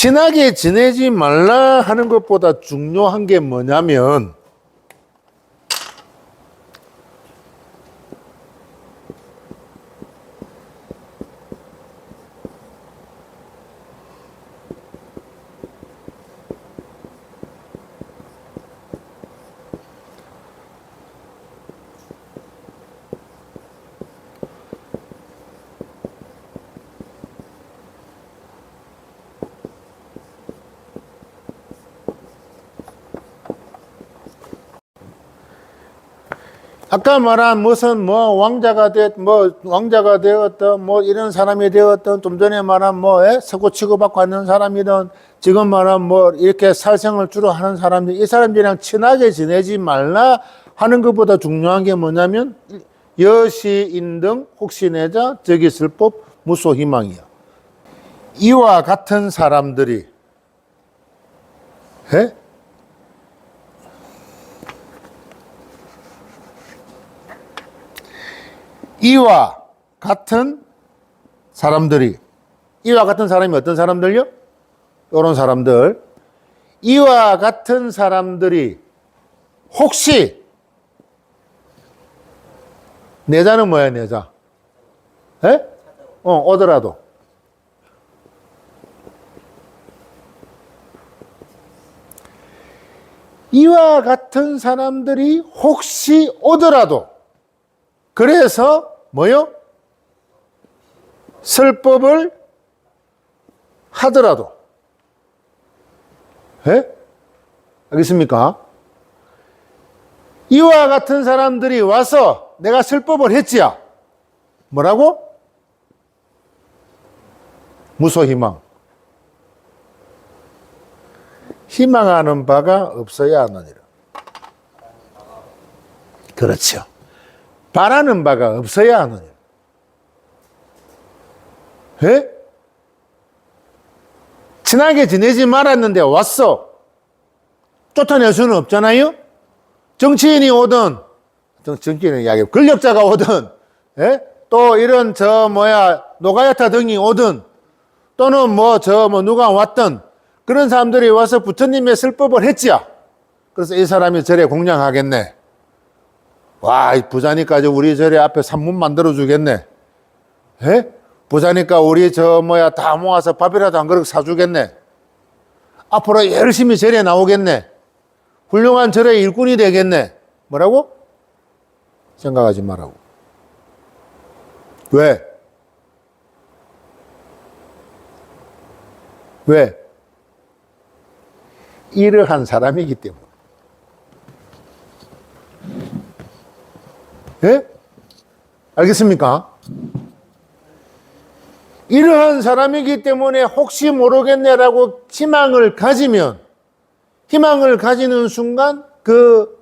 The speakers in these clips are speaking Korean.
친하게 지내지 말라 하는 것보다 중요한 게 뭐냐면 아까 말한 무슨 뭐 왕자가 됐, 뭐 왕자가 되었던 뭐 이런 사람이 되었던 좀 전에 말한 뭐 예? 서고 치고받고 하는 사람이든 지금 말한 뭐 이렇게 살생을 주로 하는 사람들 이 사람들이랑 친하게 지내지 말라 하는 것보다 중요한 게 뭐냐면 여시인 등 혹시 내자 적이 슬법 무소 희망이야. 이와 같은 사람들이 예? 이와 같은 사람들이 이와 같은 사람이 어떤 사람들요? 이런 사람들 이와 같은 사람들이 혹시 내자는 뭐야 내자? 에? 어 오더라도 이와 같은 사람들이 혹시 오더라도 그래서 뭐요? 설법을 하더라도 예? 알겠습니까? 이와 같은 사람들이 와서 내가 설법을 했지야. 뭐라고? 무소희망. 희망하는 바가 없어야 하느니라. 그렇죠. 바라는 바가 없어야 하느냐. 예? 친하게 지내지 말았는데 왔어. 쫓아낼 수는 없잖아요? 정치인이 오든, 정- 정치인은 이야기, 권력자가 오든, 예? 또 이런 저 뭐야, 노가야타 등이 오든, 또는 뭐 저 뭐 누가 왔든, 그런 사람들이 와서 부처님의 설법을 했지야. 그래서 이 사람이 절에 공양하겠네. 와, 이 부자니까 저 우리 절에 앞에 산문 만들어 주겠네. 예? 부자니까 우리 저 뭐야 다 모아서 밥이라도 한 그릇 사주겠네. 앞으로 열심히 절에 나오겠네. 훌륭한 절의 일꾼이 되겠네. 뭐라고? 생각하지 말라고. 왜? 왜? 이러한 사람이기 때문에. 예? 알겠습니까? 이러한 사람이기 때문에 혹시 모르겠네라고 희망을 가지면, 희망을 가지는 순간 그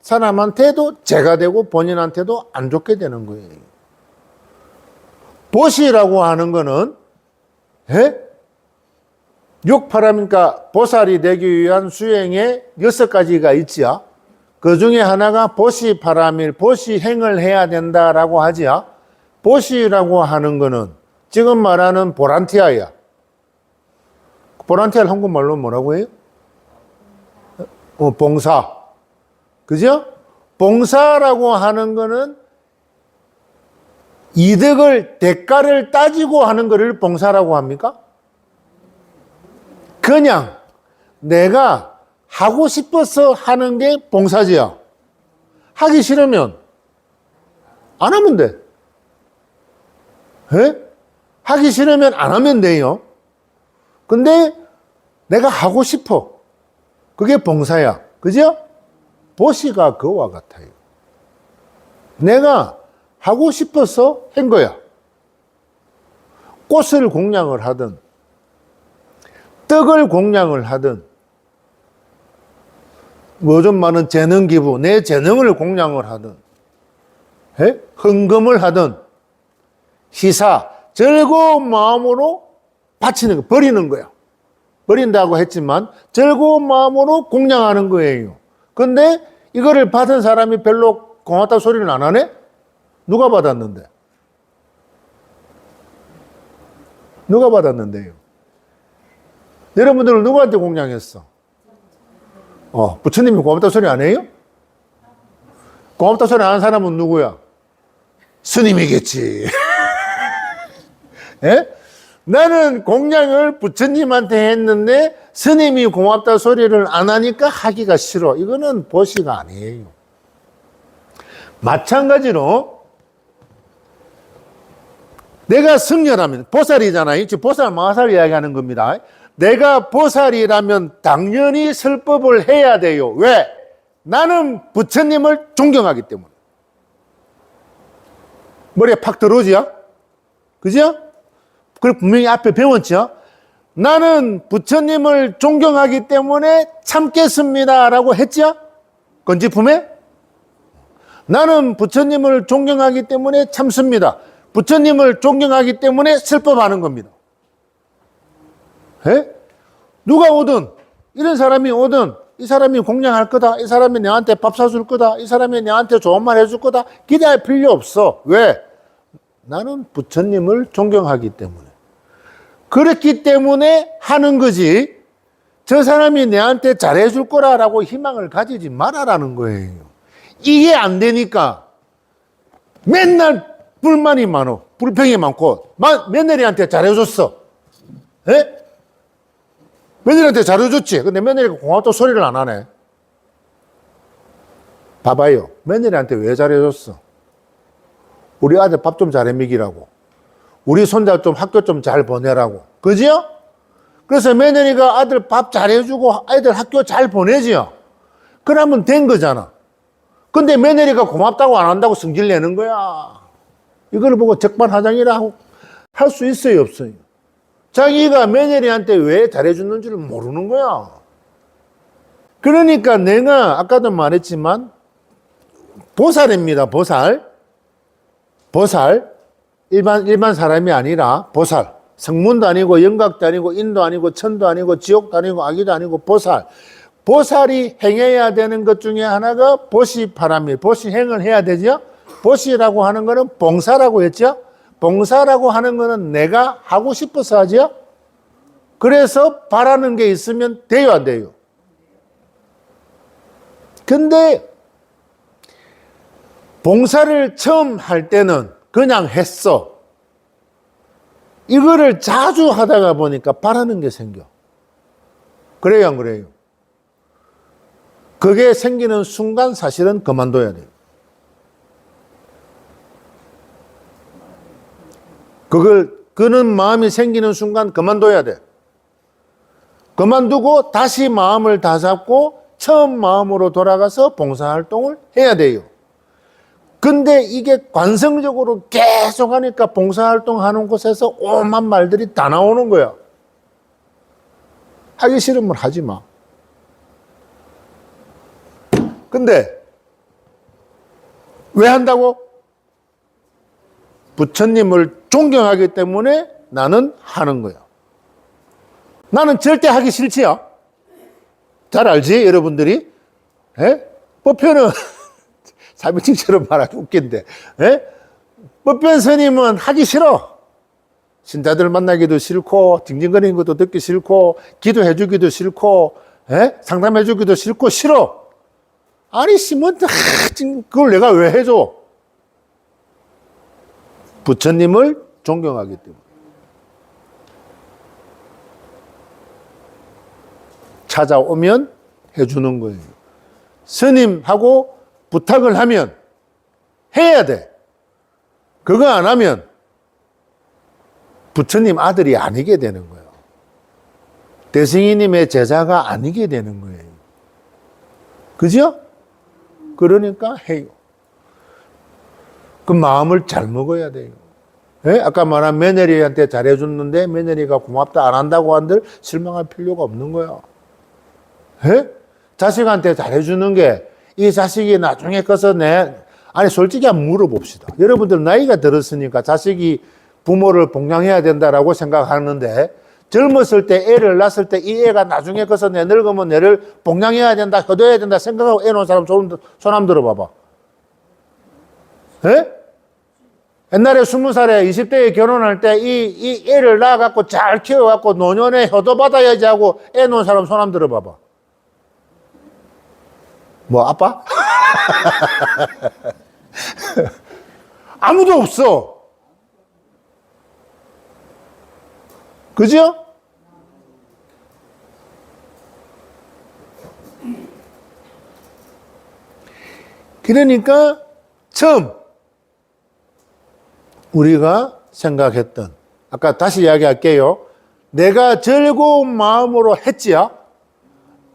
사람한테도 죄가 되고 본인한테도 안 좋게 되는 거예요. 보시라고 하는 거는, 예? 육파람이니까 보살이 되기 위한 수행에 여섯 가지가 있지요. 그 중에 하나가 보시파람일, 보시 행을 해야 된다라고 하지요. 보시라고 하는 거는 지금 말하는 보란티아야. 보란티아를 한국말로 뭐라고 해요? 어, 봉사. 그죠? 봉사라고 하는 거는 이득을, 대가를 따지고 하는 것을 봉사라고 합니까? 그냥 내가 하고 싶어서 하는 게 봉사지야. 하기 싫으면 안 하면 돼. 에? 하기 싫으면 안 하면 돼요. 근데 내가 하고 싶어. 그게 봉사야. 그죠? 보시가 그와 같아요. 내가 하고 싶어서 한 거야. 꽃을 공양을 하든, 떡을 공양을 하든, 뭐좀 많은 재능 기부, 내 재능을 공양을 하든, 에? 헌금을 하든, 희사, 즐거운 마음으로 바치는 거, 버리는 거야. 버린다고 했지만 즐거운 마음으로 공양하는 거예요. 근데 이거를 받은 사람이 별로 고맙다 소리는 안 하네? 누가 받았는데? 누가 받았는데요? 여러분들은 누구한테 공양했어? 어, 부처님이 고맙다 소리 안 해요? 고맙다 소리 안 하는 사람은 누구야? 스님이겠지. 예? 나는 공양을 부처님한테 했는데 스님이 고맙다 소리를 안 하니까 하기가 싫어. 이거는 보시가 아니에요. 마찬가지로 내가 승려라면 보살이잖아요. 지금 보살 마살 이야기하는 겁니다. 내가 보살이라면 당연히 설법을 해야 돼요. 왜? 나는 부처님을 존경하기 때문에. 머리에 팍 들어오지요? 그죠? 그리고 분명히 앞에 배웠죠? 나는 부처님을 존경하기 때문에 참겠습니다 라고 했죠? 건지품에? 나는 부처님을 존경하기 때문에 참습니다. 부처님을 존경하기 때문에 슬퍼하는 겁니다. 에? 누가 오든, 이런 사람이 오든, 이 사람이 공양할 거다, 이 사람이 내한테 밥 사줄 거다, 이 사람이 내한테 좋은 말 해줄 거다, 기대할 필요 없어. 왜? 나는 부처님을 존경하기 때문에. 그렇기 때문에 하는 거지, 저 사람이 내한테 잘해줄 거라라고 희망을 가지지 말아라는 거예요. 이게 안 되니까 맨날 불만이 많어. 불평이 많고, 마, 며느리한테 잘해줬어. 에? 며느리한테 잘해줬지. 근데 며느리가 고맙다고 소리를 안 하네. 봐봐요. 며느리한테 왜 잘해줬어? 우리 아들 밥 좀 잘해 먹이라고. 우리 손자 좀 학교 좀 잘 보내라고. 그지요? 그래서 며느리가 아들 밥 잘해주고 아이들 학교 잘 보내지요. 그러면 된 거잖아. 근데 며느리가 고맙다고 안 한다고 성질 내는 거야. 이걸 보고 적반하장이라 할수 있어요, 없어요? 자기가 며느리한테 왜 잘해주는 줄 모르는 거야. 그러니까 내가 아까도 말했지만 보살입니다, 보살. 보살. 일반, 일반 사람이 아니라 보살. 성문도 아니고 영각도 아니고 인도 아니고 천도 아니고 지옥도 아니고 아기도 아니고 보살. 보살이 행해야 되는 것 중에 하나가 보시바람이 보시행을 해야 되죠. 보시라고 하는 거는 봉사라고 했죠. 봉사라고 하는 거는 내가 하고 싶어서 하죠. 그래서 바라는 게 있으면 돼요, 안 돼요? 근데 봉사를 처음 할 때는 그냥 했어. 이거를 자주 하다가 보니까 바라는 게 생겨. 그래요, 안 그래요? 그게 생기는 순간 사실은 그만둬야 돼요. 그걸, 그는 마음이 생기는 순간 그만둬야 돼. 그만두고 다시 마음을 다잡고 처음 마음으로 돌아가서 봉사활동을 해야 돼요. 근데 이게 관성적으로 계속 하니까 봉사활동 하는 곳에서 오만 말들이 다 나오는 거야. 하기 싫으면 하지 마. 근데 왜 한다고? 부처님을 존경하기 때문에 나는 하는 거야. 나는 절대 하기 싫지요. 잘 알지, 여러분들이? 에? 법표는 사비팅처럼 말하기 웃긴데, 에? 법변 스님은 하기 싫어. 신자들 만나기도 싫고, 징징거리는 것도 듣기 싫고, 기도해 주기도 싫고, 에? 상담해 주기도 싫고, 싫어. 아니, 씨뭐 그걸 내가 왜 해줘? 부처님을 존경하기 때문에. 찾아오면 해주는 거예요. 스님하고 부탁을 하면 해야 돼. 그거 안 하면 부처님 아들이 아니게 되는 거예요. 대승이님의 제자가 아니게 되는 거예요. 그죠? 그러니까 해요. 그 마음을 잘 먹어야 돼요. 예? 아까 말한 며느리한테 잘해줬는데 며느리가 고맙다 안 한다고 한들 실망할 필요가 없는 거야. 예? 자식한테 잘해주는 게 이 자식이 나중에 커서 내, 아니, 솔직히 한번 물어봅시다. 여러분들 나이가 들었으니까 자식이 부모를 봉양해야 된다라고 생각하는데 젊었을 때 애를 낳았을 때 이 애가 나중에 커서 내 늙으면 내를 봉양해야 된다, 효도해야 된다 생각하고 애 놓은 사람 손, 손 한번 들어봐봐. 예? 옛날에 스무 살에 20대에 결혼할 때 이, 이 애를 낳아갖고 잘 키워갖고 노년에 효도 받아야지 하고 애 놓은 사람 손 한번 들어봐봐. 뭐, 아빠? 아무도 없어. 그죠? 그러니까 처음 우리가 생각했던 아까 다시 이야기할게요. 내가 즐거운 마음으로 했지야.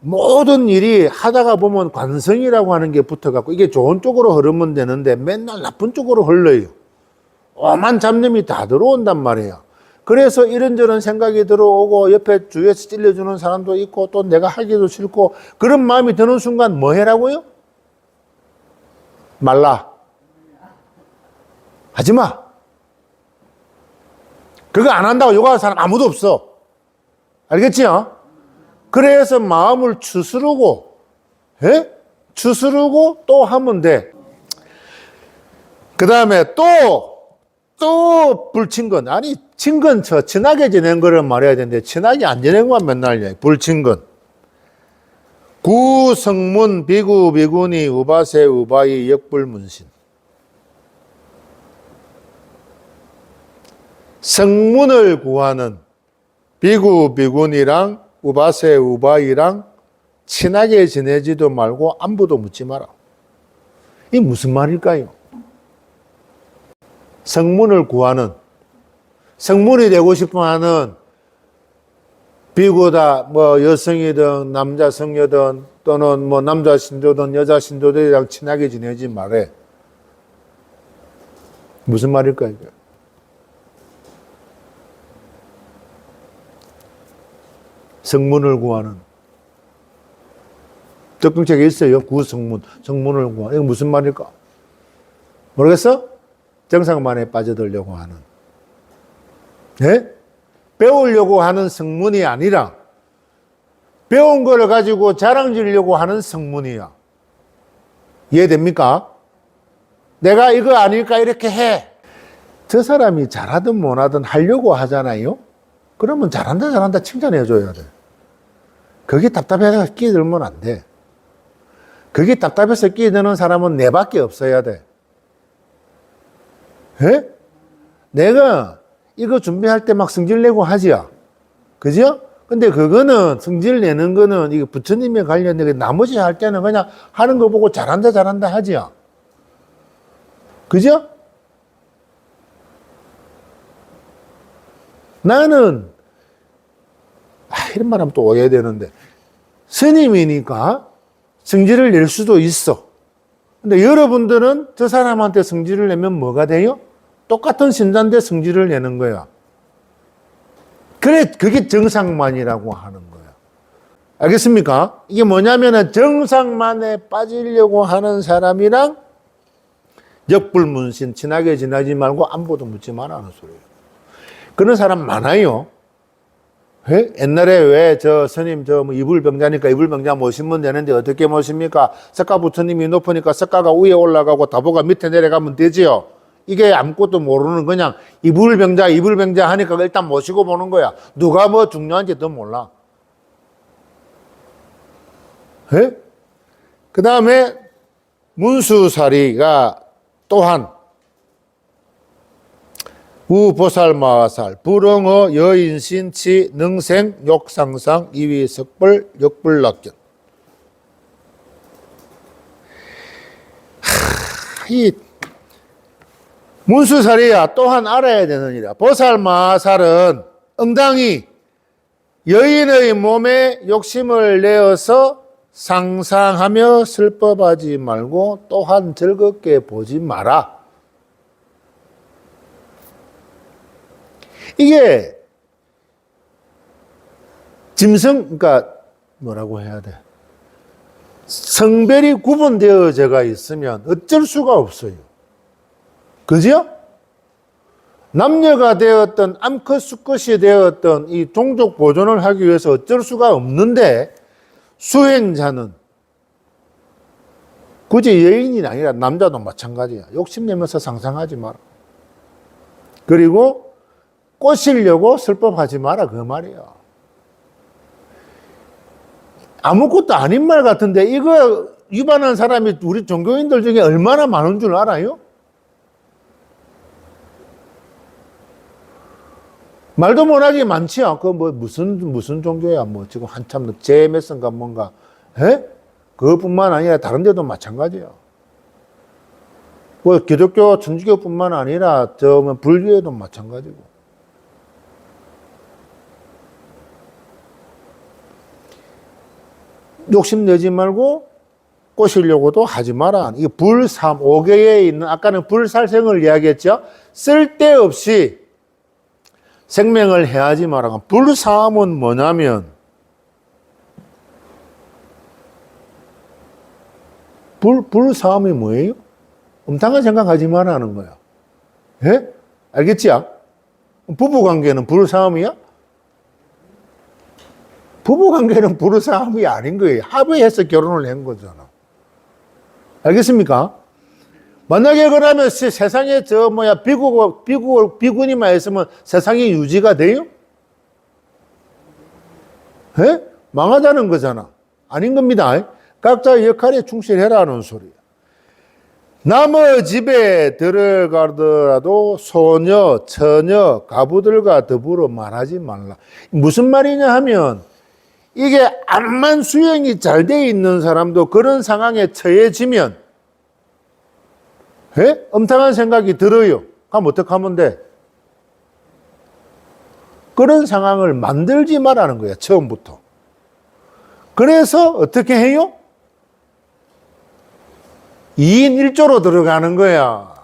모든 일이 하다가 보면 관성이라고 하는 게 붙어갖고 이게 좋은 쪽으로 흐르면 되는데 맨날 나쁜 쪽으로 흘러요. 오만 잡념이 다 들어온단 말이에요. 그래서 이런저런 생각이 들어오고 옆에 주위에서 찔려주는 사람도 있고 또 내가 하기도 싫고 그런 마음이 드는 순간 뭐 해라고요? 말라. 하지 마. 그거 안 한다고 욕하는 사람 아무도 없어. 알겠지요? 그래서 마음을 추스르고, 예? 추스르고 또 하면 돼. 그 다음에 또, 또 불친건. 아니, 친건 저, 친하게 지낸 거를 말해야 되는데, 친하게 안 지낸 것만 맨날 얘기해. 불친건. 구성문 비구 비구니 우바세 우바이 역불문신 성문을 구하는 비구 비구니랑 우바세 우바이랑 친하게 지내지도 말고 안부도 묻지 마라. 이 무슨 말일까요? 성문을 구하는 성문이 되고 싶어 하는 비구다 뭐 여성이든 남자 성녀든 또는 뭐 남자 신도든 여자 신도들이랑 친하게 지내지 말해. 무슨 말일까 이 성문을 구하는 적금책에 있어요. 구성문, 성문을 구하는 이거 무슨 말일까? 모르겠어? 정상만에 빠져들려고 하는. 예? 배우려고 하는 성문이 아니라 배운 거를 가지고 자랑지려고 하는 성문이야. 이해됩니까? 내가 이거 아닐까 이렇게 해. 저 사람이 잘하든 못하든 하려고 하잖아요. 그러면 잘한다 잘한다 칭찬해 줘야 돼. 그게 답답해서 끼들면 안 돼. 그게 답답해서 끼드는 사람은 내밖에 없어야 돼. 예? 내가 이거 준비할 때 막 성질 내고 하지요. 그죠? 근데 그거는 성질 내는 거는 이거 부처님에 관련된 나머지 할 때는 그냥 하는 거 보고 잘한다 잘한다 하지요. 그죠? 나는 아, 이런 말 하면 또 오해되는데 스님이니까 성질을 낼 수도 있어. 근데 여러분들은 저 사람한테 성질을 내면 뭐가 돼요? 똑같은 신자인데 성질을 내는 거야. 그래, 그게 정상만이라고 하는 거야. 알겠습니까? 이게 뭐냐면은 정상만에 빠지려고 하는 사람이랑 역불문신, 친하게 지나지 말고 안보도 묻지 말라는 소리예요. 그런 사람 많아요. 예? 옛날에 왜 저 스님 저 뭐 이불병자니까 이불병자 모시면 되는데 어떻게 모십니까? 석가 부처님이 높으니까 석가가 위에 올라가고 다보가 밑에 내려가면 되지요. 이게 아무것도 모르는 그냥 이불병자 이불병자 하니까 일단 모시고 보는 거야. 누가 뭐 중요한지 더 몰라. 예? 그 다음에 문수사리가 또한 우보살마살 불응어 여인신치 능생 욕상상 이위석벌 역불락견 이 문수살이야. 또한 알아야 되는 일이야. 보살마살은 응당히 여인의 몸에 욕심을 내어서 상상하며 슬퍼하지 말고 또한 즐겁게 보지 마라. 이게 짐승, 그러니까 뭐라고 해야 돼? 성별이 구분되어져가 있으면 어쩔 수가 없어요. 그죠? 남녀가 되었던 암컷 수컷이 되었던 이 종족 보존을 하기 위해서 어쩔 수가 없는데 수행자는 굳이 여인이 아니라 남자도 마찬가지야. 욕심내면서 상상하지 마라. 그리고 꼬시려고 슬퍼하지 마라 그 말이야. 아무것도 아닌 말 같은데 이거 위반한 사람이 우리 종교인들 중에 얼마나 많은 줄 알아요? 말도 못하게 많지요. 그 뭐 무슨 무슨 종교야? 뭐 지금 한참 제메슨가 뭔가, 에? 그것뿐만 아니라 다른 데도 마찬가지예요. 뭐 기독교, 천주교뿐만 아니라 저뭐 불교에도 마찬가지고. 욕심 내지 말고 꼬시려고도 하지 마라. 이 불삼, 오개에 있는, 아까는 불살생을 이야기했죠? 쓸데없이 생명을 해하지 마라. 불사함은 뭐냐면, 불, 불사함이 뭐예요? 음탕한 생각하지 말라는 거야. 예? 알겠지요? 부부 관계는 불사함이야? 부부 관계는 불사함이 아닌 거예요. 합의해서 결혼을 한 거잖아. 알겠습니까? 만약에 그러면 세- 세상에 저 뭐야 비국 비국 비군이만 있으면 세상이 유지가 돼요? 예? 망하자는 거잖아. 아닌 겁니다. 각자의 역할에 충실해라는 소리야. 남의 집에 들어가더라도 소녀, 처녀, 가부들과 더불어 말하지 말라. 무슨 말이냐 하면 이게 암만 수행이 잘 돼 있는 사람도 그런 상황에 처해지면 예? 엄청난 생각이 들어요. 그럼 어떡하면 돼? 그런 상황을 만들지 말라는 거야, 처음부터. 그래서 어떻게 해요? 2인 1조로 들어가는 거야.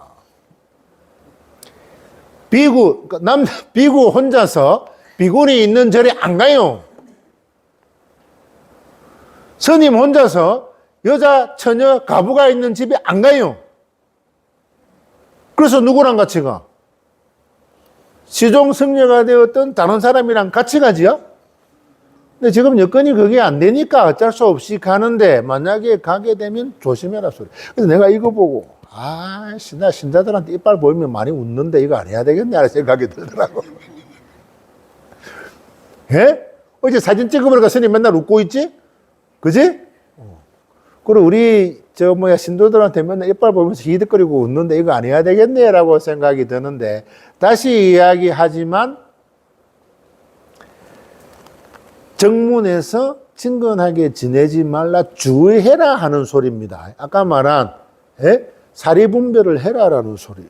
비구, 그러니까 남, 비구 혼자서 비군이 있는 절에 안 가요. 스님 혼자서 여자, 처녀, 가부가 있는 집에 안 가요. 그래서 누구랑 같이 가? 시종 승려가 되었던 다른 사람이랑 같이 가지요? 근데 지금 여건이 그게 안 되니까 어쩔 수 없이 가는데 만약에 가게 되면 조심해라 소리. 그래서 내가 이거 보고 아, 신자 신자들한테 이빨 보이면 많이 웃는데 이거 안 해야 하는 생각이 들더라고. 예? 어제 사진 찍어보니까 스님 맨날 웃고 있지? 그지? 어. 그리고 우리 저 뭐야 신도들한테 맨날 이빨 보면서 히득거리고 웃는데 이거 안 해야 되겠네라고 생각이 드는데 다시 이야기하지만 정문에서 친근하게 지내지 말라 주의해라 하는 소리입니다. 아까 말한 예? 사리 분별을 해라라는 소리요.